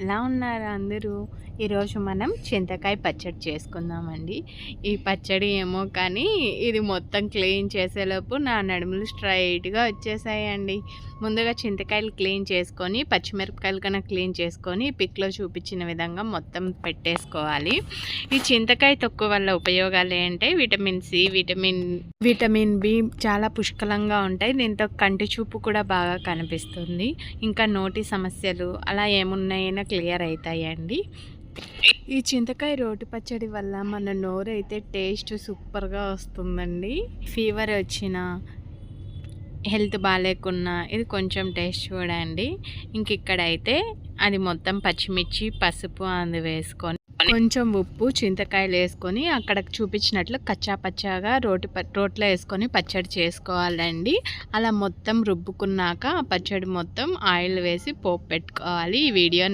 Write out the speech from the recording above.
ఎలా ఉన్నారు అందరూ? ఈరోజు మనం చింతకాయ పచ్చడి చేసుకుందామండి. ఈ పచ్చడి ఏమో కానీ ఇది మొత్తం క్లీన్ చేసేలోపు నా నడుములు స్ట్రైట్గా వచ్చేసాయండి. ముందుగా చింతకాయలు క్లీన్ చేసుకొని పచ్చిమిరపకాయలు కన్నా క్లీన్ చేసుకొని పిక్లో చూపించిన విధంగా మొత్తం పెట్టేసుకోవాలి. ఈ చింతకాయ తొక్కు వల్ల ఉపయోగాలు ఏంటంటే vitamin C vitamin vitamin B చాలా పుష్కలంగా ఉంటాయి. దీంతో కంటి చూపు కూడా బాగా కనిపిస్తుంది. ఇంకా నోటి సమస్యలు అలా ఏమున్నాయైనా క్లియర్ అవుతాయండి ఈ చింతకాయ రోటి పచ్చడి వల్ల మన నోరు అయితే టేస్ట్ సూపర్గా వస్తుందండి. ఫీవర్ వచ్చిన హెల్త్ బాగాలేకున్నా ఇది కొంచెం టేస్ట్ చూడండి. ఇంక ఇక్కడైతే అది మొత్తం పచ్చిమిర్చి పసుపు అందు వేసుకొని కొంచెం ఉప్పు చింతకాయలు వేసుకొని అక్కడ చూపించినట్లు కచ్చా పచ్చాగా రోటి రోట్లో వేసుకొని పచ్చడి చేసుకోవాలండి. అలా మొత్తం రుబ్బుకున్నాక ఆ పచ్చడి మొత్తం ఆయిల్ వేసి పోపు పెట్టుకోవాలి. ఈ వీడియో